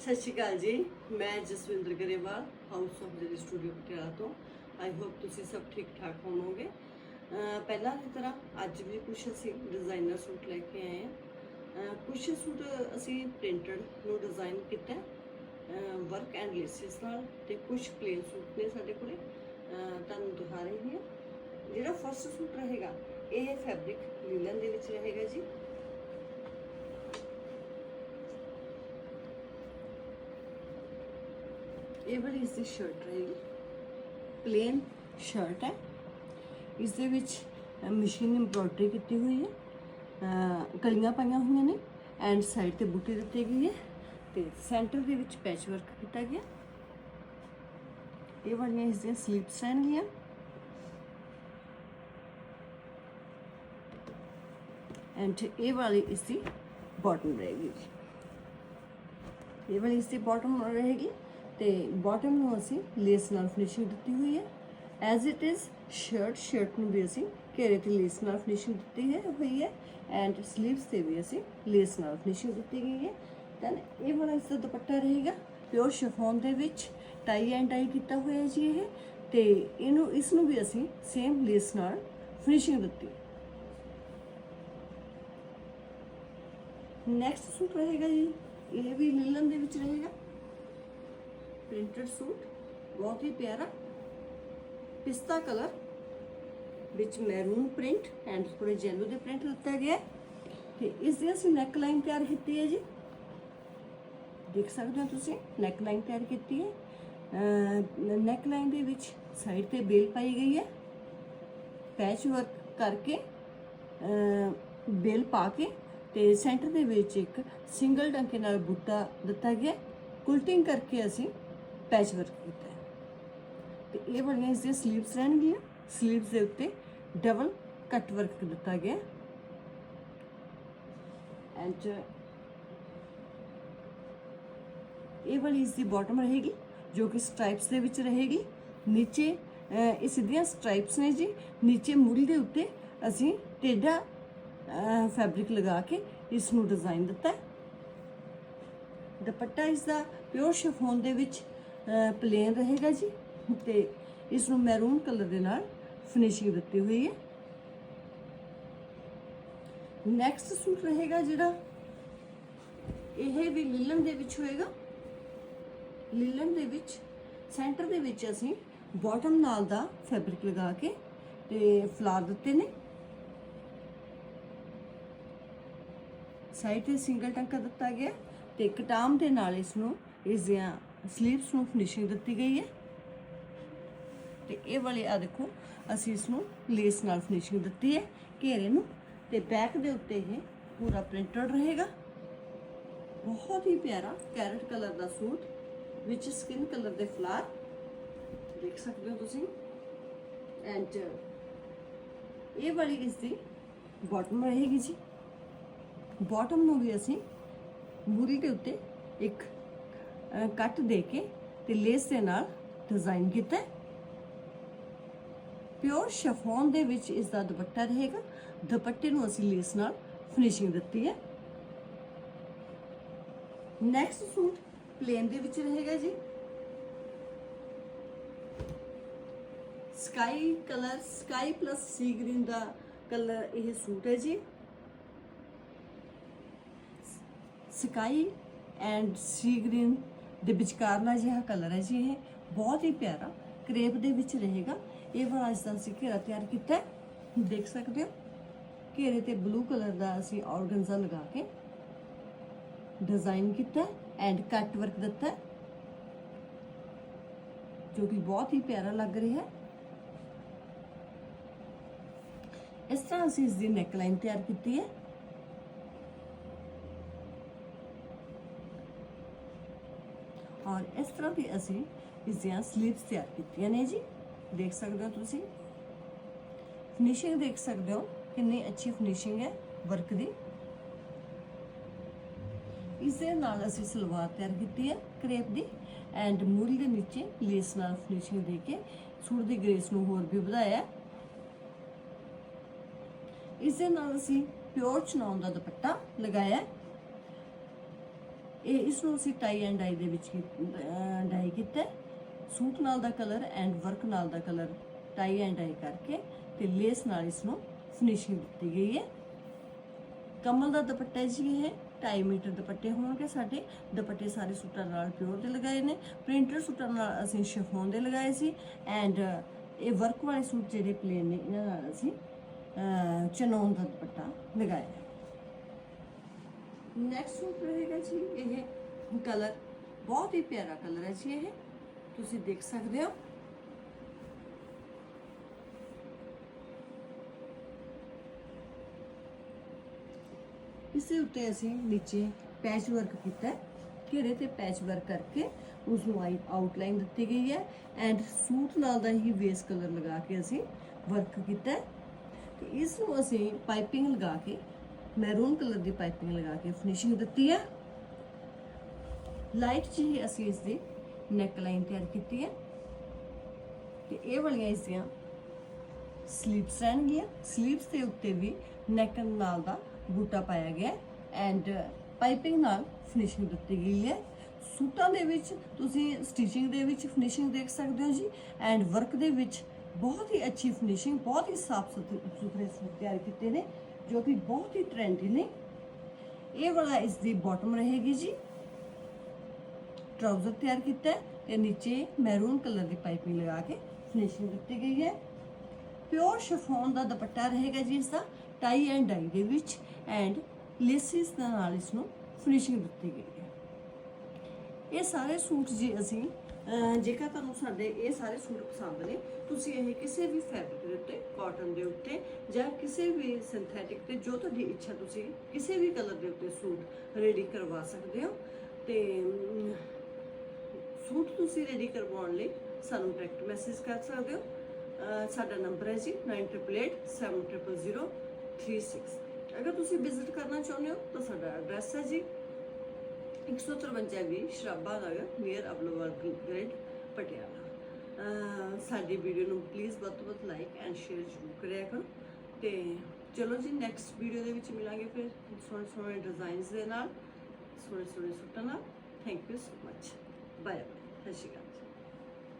ਸਤਿ ਸ਼੍ਰੀ ਅਕਾਲ ਜੀ, ਮੈਂ Jaswinder Grewal house of Zari studio Patiala ਤੋਂ। ਆਈ ਹੋਪ ਤੁਸੀਂ ਸਭ ਠੀਕ ਠਾਕ ਹੋਵੋਗੇ। ਪਹਿਲਾਂ ਦੀ ਤਰ੍ਹਾਂ ਅੱਜ ਵੀ ਕੁਝ ਅਸੀਂ ਡਿਜ਼ਾਈਨਰ ਸੂਟ ਲੈ ਕੇ ਆਏ ਹਾਂ। ਕੁਝ ਸੂਟ ਅਸੀਂ ਪ੍ਰਿੰਟਡ ਨੂੰ ਡਿਜ਼ਾਈਨ ਕੀਤਾ ਵਰਕ ਐਂਡ ਲੇਸਿਸ ਨਾਲ ਤੇ ਕੁਝ ਪਲੇਨ ਸੂਟ ਨੇ ਸਾਡੇ ਕੋਲੇ। ਤੁਹਾਨੂੰ ਦਿਖਾ ਰਹੀ ਹਾਂ। ਜਿਹੜਾ ਫਸਟ ਸੂਟ ਰਹੇਗਾ, ਇਹ ਫੈਬਰਿਕ ਲੀਲਨ ਦੇ ਵਿੱਚ ਰਹੇਗਾ ਜੀ। ਇਹ ਵਾਲੀ ਇਸ ਦੀ ਸ਼ਰਟ ਰਹੇਗੀ ਪਲੇਨ ਸ਼ਰਟ ਹੈ ਇਸ ਦੇ ਵਿੱਚ ਮਸ਼ੀਨ ਐਮਬ੍ਰੋਇਡਰੀ ਕੀਤੀ ਹੋਈ ਹੈ ਅਹ ਕਲੀਆਂ ਪਾਈਆਂ ਹੋਈਆਂ ਨੇ ਐਂਡ ਸਾਈਡ ਤੇ ਬੂਟੀ ਦਿੱਤੀ ਗਈ ਹੈ ਤੇ ਸੈਂਟਰ ਦੇ ਵਿੱਚ ਪੈਚ ਵਰਕ ਕੀਤਾ ਗਿਆ ਇਹ ਵਾਲੀਆਂ ਇਸ ਦੀਆਂ ਸਲੀਪਸ ਰਹਿਣਗੀਆਂ ਐਂਡ ਇਹ ਵਾਲੀ ਇਸ ਦੀ ਬਾਟਮ ਰਹੇਗੀ ਇਹ ਵਾਲੀ ਇਸ ਦੀ ਬਾਟਮ ਰਹੇਗੀ ਤੇ ਬਾਟਮ ਨੂੰ ਅਸੀਂ ਲੇਸ ਨਾਲ ਫਿਨਿਸ਼ਿੰਗ ਦਿੱਤੀ ਹੋਈ ਹੈ। As it is shirt shirt ਨੂੰ ਵੀ ਅਸੀਂ ਘੇਰੇ ਤੇ ਲੇਸ ਨਾਲ ਫਿਨਿਸ਼ਿੰਗ ਦਿੱਤੀ ਹੈ, ਹੋਈ ਹੈ। ਐਂਡ ਸਲੀਵਸ ਤੇ ਵੀ ਅਸੀਂ ਲੇਸ ਨਾਲ ਫਿਨਿਸ਼ਿੰਗ ਦਿੱਤੀ ਗਈ ਹੈ। ਦੈਨ ਇਹ ਵਾਲਾ ਇਸ ਦਾ ਦੁਪੱਟਾ ਰਹੇਗਾ। ਪਿਓਰ ਸ਼ਿਫੋਨ ਦੇ ਵਿੱਚ ਟਾਈ ਐਂਡ ਟਾਈ ਕੀਤਾ ਹੋਇਆ ਜੀ ਇਹ। ਤੇ ਇਹਨੂੰ ਇਸ ਨੂੰ ਵੀ ਅਸੀਂ ਸੇਮ ਲੇਸ ਨਾਲ ਫਿਨਿਸ਼ਿੰਗ ਦਿੱਤੀ। ਨੈਕਸਟ ਸੂਟ ਰਹੇਗਾ ਜੀ। ਇਹ ਵੀ ਲੀਲਨ ਦੇ ਵਿੱਚ ਰਹੇਗਾ। ਪ੍ਰਿੰਟਡ ਸੂਟ ਬਹੁਤ ਹੀ ਪਿਆਰਾ ਪਿਸਤਾ ਕਲਰ ਵਿੱਚ ਮੈਰੂਨ ਪ੍ਰਿੰਟ ਐਂਡ ਥੋੜੇ ਜੈਲੋ ਦੇ ਪ੍ਰਿੰਟ ਦਿੱਤਾ ਗਿਆ ਹੈ। ਤੇ ਇਸ ਦੀ ਅਸੀਂ ਨੈਕ ਲਾਈਨ ਤਿਆਰ ਕੀਤੀ ਹੈ ਜੀ ਦੇਖ ਸਕਦੇ ਹੋ ਤੁਸੀਂ ਨੈਕ ਲਾਈਨ ਤਿਆਰ ਕੀਤੀ ਹੈ ਨੈਕ ਲਾਈਨ ਦੇ ਵਿੱਚ ਸਾਈਡ ਤੇ ਬੇਲ ਪਾਈ ਗਈ ਹੈ ਪੈਚ ਵਰਕ ਕਰਕੇ ਬੇਲ ਪਾ ਕੇ ਤੇ ਸੈਂਟਰ ਦੇ ਵਿੱਚ ਇੱਕ ਸਿੰਗਲ ਟੰਕੇ ਨਾਲ ਬੂਟਾ ਦਿੱਤਾ ਗਿਆ ਕੁਲਟਿੰਗ ਕਰਕੇ ਅਸੀਂ ਪੈਚ ਵਰਕ ਕੀਤਾ ਹੈ। ਤੇ ਇਹ ਵਾਲੀਆਂ ਇਸ ਦੀਆਂ ਸਲੀਵਸ ਰਹਿਣਗੀਆਂ। ਸਲੀਵਸ ਦੇ ਉੱਤੇ ਡਬਲ ਕੱਟ ਵਰਕ ਦਿੱਤਾ ਗਿਆ ਐਂਡ ਇਹ ਵਾਲੀ ਇਸ ਦੀ ਬਾਟਮ ਰਹੇਗੀ, ਜੋ ਕਿ ਸਟ੍ਰਾਈਪਸ ਦੇ ਵਿੱਚ ਰਹੇਗੀ। ਨੀਚੇ ਇਹ ਸਿੱਧੀਆਂ ਸਟ੍ਰਾਈਪਸ ਨੇ ਜੀ, ਨੀਚੇ ਮੁੜੀ ਦੇ ਉੱਤੇ ਅਸੀਂ ਟੇਡਾ ਫੈਬਰਿਕ ਲਗਾ ਕੇ ਇਸ ਨੂੰ ਡਿਜ਼ਾਈਨ ਦਿੱਤਾ ਹੈ। ਦੁਪੱਟਾ ਇਸ ਦਾ ਪਿਓਰ ਸ਼ਿਫੋਨ ਦੇ ਵਿੱਚ ਪਲੇਨ ਰਹੇਗਾ ਜੀ। ਤੇ ਇਸ ਨੂੰ ਮੈਰੂਨ ਕਲਰ ਦੇ ਨਾਲ ਫਿਨਿਸ਼ਿੰਗ ਦਿੱਤੀ ਹੋਈ ਹੈ। ਨੈਕਸਟ ਸੂਟ ਰਹੇਗਾ ਜਿਹੜਾ, ਇਹ ਵੀ ਲਿਲਨ ਦੇ ਵਿੱਚ ਹੋਏਗਾ। ਲਿਲਨ ਦੇ ਵਿੱਚ ਸੈਂਟਰ ਦੇ ਵਿੱਚ ਅਸੀਂ ਬਾਟਮ ਨਾਲ ਦਾ ਫੈਬਰਿਕ ਲਗਾ ਕੇ ਤੇ ਫਲਾਰ ਦਿੱਤੇ ਨੇ। ਸਾਈਡ ਤੇ ਸਿੰਗਲ ਟੰਕਾ ਦਿੱਤਾ ਗਿਆ ਤੇ ਕਟਾਮ ਦੇ ਨਾਲ ਇਸ ਨੂੰ ਇਸ ਦੀਆਂ ਸਲੀਵਸ ਨੂੰ ਫਿਨਿਸ਼ਿੰਗ ਦਿੱਤੀ ਗਈ ਹੈ। ਤੇ ਇਹ ਵਾਲੇ ਆ ਦੇਖੋ, ਅਸੀਂ ਇਸ ਨੂੰ ਲੇਸ ਨਾਲ ਫਿਨਿਸ਼ਿੰਗ ਦਿੱਤੀ ਹੈ ਘੇਰੇ ਨੂੰ ਤੇ ਬੈਕ ਦੇ ਉੱਤੇ ਇਹ ਪੂਰਾ ਪ੍ਰਿੰਟਡ ਰਹੇਗਾ। ਬਹੁਤ ਹੀ ਪਿਆਰਾ ਕੈਰਟ ਕਲਰ ਦਾ ਸੂਟ ਵਿੱਚ ਸਕਿਨ ਕਲਰ ਦੇ ਫਲਾਰ ਦੇਖ ਸਕਦੇ ਹੋ ਤੁਸੀਂ। ਐਂਡ ਇਹ ਵਾਲੀ ਇਸ ਦੀ ਬਾਟਮ ਰਹੇਗੀ ਜੀ। ਬਾਟਮ ਨੂੰ ਵੀ ਅਸੀਂ ਬੁਰੀ ਦੇ ਉੱਤੇ ਇੱਕ ਕੱਟ ਦੇ ਕੇ ਤੇ ਲੇਸ ਦੇ ਨਾਲ ਡਿਜ਼ਾਈਨ ਕੀਤਾ ਪਿਓਰ ਸ਼ਫੋਨ ਦੇ ਵਿੱਚ ਇਸ ਦਾ ਦੁਪੱਟਾ ਰਹੇਗਾ। ਦੁਪੱਟੇ ਨੂੰ ਅਸੀਂ ਲੇਸ ਨਾਲ ਫਿਨਿਸ਼ਿੰਗ ਦਿੱਤੀ ਹੈ। ਨੈਕਸਟ ਸੂਟ ਪਲੇਨ ਦੇ ਵਿੱਚ ਰਹੇਗਾ ਜੀ। Sky colour sky plus sea green ਦਾ ਕਲਰ ਇਹ ਸੂਟ ਹੈ ਜੀ। ਸਕਾਈ ਐਂਡ ਸੀ ਗ੍ਰੀਨ ਦੇ ਵਿਚਕਾਰਲਾ ਜਿਹਾ ਕਲਰ ਹੈ ਜੀ ਇਹ। ਬਹੁਤ ਹੀ ਪਿਆਰਾ ਕਰੇਪ ਦੇ ਵਿੱਚ ਰਹੇਗਾ। ਇਹ ਵਾਲਾ ਇਸ ਦਾ ਅਸੀਂ ਘੇਰਾ ਤਿਆਰ ਕੀਤਾ ਦੇਖ ਸਕਦੇ ਹੋ, ਘੇਰੇ ਤੇ ਬਲੂ ਕਲਰ ਦਾ ਅਸੀਂ ਆਰਗਨਜ਼ਾ ਲਗਾ ਕੇ ਡਿਜ਼ਾਈਨ ਕੀਤਾ ਐਂਡ ਕੱਟ ਵਰਕ ਦਿੱਤਾ ਜੋ ਕਿ ਬਹੁਤ ਹੀ ਪਿਆਰਾ ਲੱਗ ਰਿਹਾ ਹੈ। ਇਸ ਤਰ੍ਹਾਂ ਅਸੀਂ ਇਸ ਦੀ ਨੈਕ ਤਿਆਰ ਕੀਤੀ ਹੈ। ਔਰ ਇਸ ਤਰ੍ਹਾਂ ਦੀ ਅਸੀਂ ਇਸ ਦੀਆਂ ਸਲੀਵਸ ਤਿਆਰ ਕੀਤੀਆਂ ਨੇ ਜੀ। ਦੇਖ ਸਕਦੇ ਹੋ ਤੁਸੀਂ। ਫਿਨਿਸ਼ਿੰਗ ਦੇਖ ਸਕਦੇ ਹੋ, ਕਿੰਨੀ ਅੱਛੀ ਫਿਨਿਸ਼ਿੰਗ ਹੈ ਵਰਕ ਦੀ। ਇਸ ਦੇ ਨਾਲ ਅਸੀਂ ਸਲਵਾਰ ਤਿਆਰ ਕੀਤੀ ਹੈ ਕਰੇਪ ਦੀ ਐਂਡ ਮੂਰੀ ਦੇ ਨੀਚੇ ਲੇਸ ਨਾਲ ਫਿਨਿਸ਼ਿੰਗ ਦੇ ਕੇ ਸੂਟ ਦੀ ਗ੍ਰੇਸ ਨੂੰ ਹੋਰ ਵੀ ਵਧਾਇਆ। ਹੈ। ਇਸ ਦੇ ਨਾਲ ਅਸੀਂ ਪਿਓਰ ਚਨੌਨ ਦਾ ਦੁਪੱਟਾ ਲਗਾਇਆ। ਇਹ ਇਸ ਨੂੰ ਅਸੀਂ ਟਾਈ ਐਂਡ ਡਾਈ ਦੇ ਵਿੱਚ ਡਾਈ ਕੀਤਾ ਸੂਟ ਨਾਲ ਦਾ ਕਲਰ ਐਂਡ ਵਰਕ ਨਾਲ ਦਾ ਕਲਰ ਟਾਈ ਐਂਡ ਡਾਈ ਕਰਕੇ ਤੇ ਲੇਸ ਨਾਲ ਇਸ ਨੂੰ ਫਿਨਿਸ਼ਿੰਗ ਦਿੱਤੀ ਗਈ ਹੈ। ਕਮਲ ਦਾ ਦੁਪੱਟਾ ਜੀ ਇਹ 2.5 ਮੀਟਰ ਦੁਪੱਟੇ ਹੋਣਗੇ ਸਾਡੇ। ਦੁਪੱਟੇ ਸਾਰੇ ਸੂਟਾਂ ਨਾਲ ਪਿਓਰ ਦੇ ਲਗਾਏ ਨੇ। ਪ੍ਰਿੰਟਰ ਸੂਟਾਂ ਨਾਲ ਅਸੀਂ ਸ਼ਿਫੋਨ ਦੇ ਲਗਾਏ ਸੀ। ਐਂਡ ਇਹ ਵਰਕ ਵਾਲੇ ਸੂਟ ਜਿਹੜੇ ਪਲੇਨ ਨੇ ਇਹਨਾਂ ਨਾਲ ਅਸੀਂ ਅਹ, ਚਨੌਨ ਦਾ ਦੁਪੱਟਾ ਲਗਾਇਆ ਹੈ ਨੈਕਸਟ ਸੂਟ ਰਹੇਗਾ ਜੀ ਇਹ ਕਲਰ ਬਹੁਤ ਹੀ ਪਿਆਰਾ ਕਲਰ ਹੈ ਜੀ ਇਹ ਤੁਸੀਂ ਦੇਖ ਸਕਦੇ ਹੋ ਇਸੇ ਉੱਤੇ ਅਸੀਂ ਨੀਚੇ ਪੈਚ ਵਰਕ ਕੀਤਾ ਹੈ ਘੇਰੇ ਤੇ ਪੈਚ ਵਰਕ ਕਰਕੇ ਉਸ ਨੂੰ ਆਈ ਆਊਟਲਾਈਨ ਦਿੱਤੀ ਗਈ ਹੈ ਐਂਡ ਸੂਟ ਨਾਲ ਦਾ ਹੀ ਬੇਸ ਕਲਰ ਲਗਾ ਕੇ ਅਸੀਂ ਵਰਕ ਕੀਤਾ ਹੈ ਤੇ ਇਸ ਨੂੰ ਅਸੀਂ ਪਾਈਪਿੰਗ ਲਗਾ ਕੇ ਮੈਰੂਨ ਕਲਰ ਦੀ ਪਾਈਪਿੰਗ ਲਗਾ ਕੇ ਫਿਨਿਸ਼ਿੰਗ ਦਿੱਤੀ ਹੈ। ਲਾਈਟ ਜਿਹੀ ਅਸੀਂ ਇਸ ਦੀ ਨੈਕ ਲਾਈਨ ਤਿਆਰ ਕੀਤੀ ਹੈ। ਤੇ ਇਹ ਵਾਲੀਆਂ ਇਸ ਦੀਆਂ ਸਲੀਵਸ ਰਹਿਣਗੀਆਂ। ਸਲੀਵਸ ਦੇ ਉੱਤੇ ਵੀ ਨੈਕ ਨਾਲ ਦਾ ਬੂਟਾ ਪਾਇਆ ਗਿਆ ਐਂਡ ਪਾਈਪਿੰਗ ਨਾਲ ਫਿਨਿਸ਼ਿੰਗ ਦਿੱਤੀ ਗਈ ਹੈ। ਸੂਟਾਂ ਦੇ ਵਿੱਚ ਤੁਸੀਂ ਸਟਿਚਿੰਗ ਦੇ ਵਿੱਚ ਫਿਨਿਸ਼ਿੰਗ ਦੇਖ ਸਕਦੇ ਹੋ ਜੀ ਐਂਡ ਵਰਕ ਦੇ ਵਿੱਚ ਬਹੁਤ ਹੀ ਅੱਛੀ ਫਿਨਿਸ਼ਿੰਗ ਬਹੁਤ ਹੀ ਸਾਫ਼ ਸੁਥਰੇ ਸੂਟ ਤਿਆਰ ਕੀਤੇ ਨੇ। ਜੋ ਕਿ ਬਹੁਤ ਹੀ ਟ੍ਰੈਂਡੀ ਨੇ। ਇਹ ਵਾਲਾ ਇਸ ਦੀ ਬਾਟਮ ਰਹੇਗੀ ਜੀ। ਟਰਾਊਜ਼ਰ ਤਿਆਰ ਕੀਤਾ ਹੈ ਤੇ ਨੀਚੇ ਮੈਰੂਨ ਕਲਰ ਦੀ ਪਾਈਪਿੰਗ ਲਗਾ ਕੇ ਫਿਨਿਸ਼ਿੰਗ ਦਿੱਤੀ ਗਈ ਹੈ। ਪਿਓਰ ਸ਼ਿਫੋਨ ਦਾ ਦੁਪੱਟਾ ਰਹੇਗਾ ਜੀ ਇਸ ਦਾ ਟਾਈ ਐਂਡ ਡਾਈ ਦੇ ਵਿੱਚ ਐਂਡ ਲੇਸਿਸ ਦੇ ਨਾਲ ਇਸ ਨੂੰ ਫਿਨਿਸ਼ਿੰਗ ਦਿੱਤੀ ਗਈ ਹੈ। ਇਹ ਸਾਰੇ ਸੂਟ ਜੀ ਅਸੀਂ ਜੇਕਰ ਤੁਹਾਨੂੰ ਸਾਡੇ ਇਹ ਸਾਰੇ ਸੂਟ ਪਸੰਦ ਨੇ, ਤੁਸੀਂ ਇਹ ਕਿਸੇ ਵੀ ਫੈਬਰਿਕ ਦੇ ਉੱਤੇ ਕਾਟਨ ਦੇ ਉੱਤੇ ਜਾਂ ਕਿਸੇ ਵੀ ਸਿੰਥੈਟਿਕ ਤੇ ਜੋ ਤੁਹਾਡੀ ਇੱਛਾ ਤੁਸੀਂ ਕਿਸੇ ਵੀ ਕਲਰ ਦੇ ਉੱਤੇ ਸੂਟ ਰੈਡੀ ਕਰਵਾ ਸਕਦੇ ਹੋ। ਤੇ ਸੂਟ ਤੁਸੀਂ ਰੈਡੀ ਕਰਵਾਉਣ ਲਈ ਸਾਨੂੰ ਡਾਇਰੈਕਟ ਮੈਸੇਜ ਕਰ ਸਕਦੇ ਹੋ। ਸਾਡਾ ਨੰਬਰ ਹੈ ਜੀ 9887000336 ਅਗਰ ਤੁਸੀਂ ਵਿਜ਼ਿਟ ਕਰਨਾ ਚਾਹੁੰਦੇ ਹੋ ਤਾਂ ਸਾਡਾ ਐਡਰੈਸ ਹੈ ਜੀ 153 ਵੀ ਸ਼ਰਾਬਾ ਨਗਰ ਨੀਅਰ ਅਬਲੋਵਰ ਗ੍ਰਿਡ ਪਟਿਆਲਾ। ਸਾਡੀ ਵੀਡੀਓ ਨੂੰ ਪਲੀਜ਼ ਵੱਧ ਤੋਂ ਵੱਧ ਲਾਈਕ ਐਂਡ ਸ਼ੇਅਰ ਜ਼ਰੂਰ ਕਰਿਆ ਕਰੋ। ਤੇ ਚਲੋ ਜੀ ਨੈਕਸਟ ਵੀਡੀਓ ਦੇ ਵਿੱਚ ਮਿਲਾਂਗੇ ਫਿਰ ਸੋਹਣੇ ਸੋਹਣੇ ਡਿਜ਼ਾਈਨਸ ਦੇ ਨਾਲ, ਸੋਹਣੇ ਸੋਹਣੇ ਸੂਟਾਂ ਨਾਲ। Thank you so much bye Sat Sri Akal.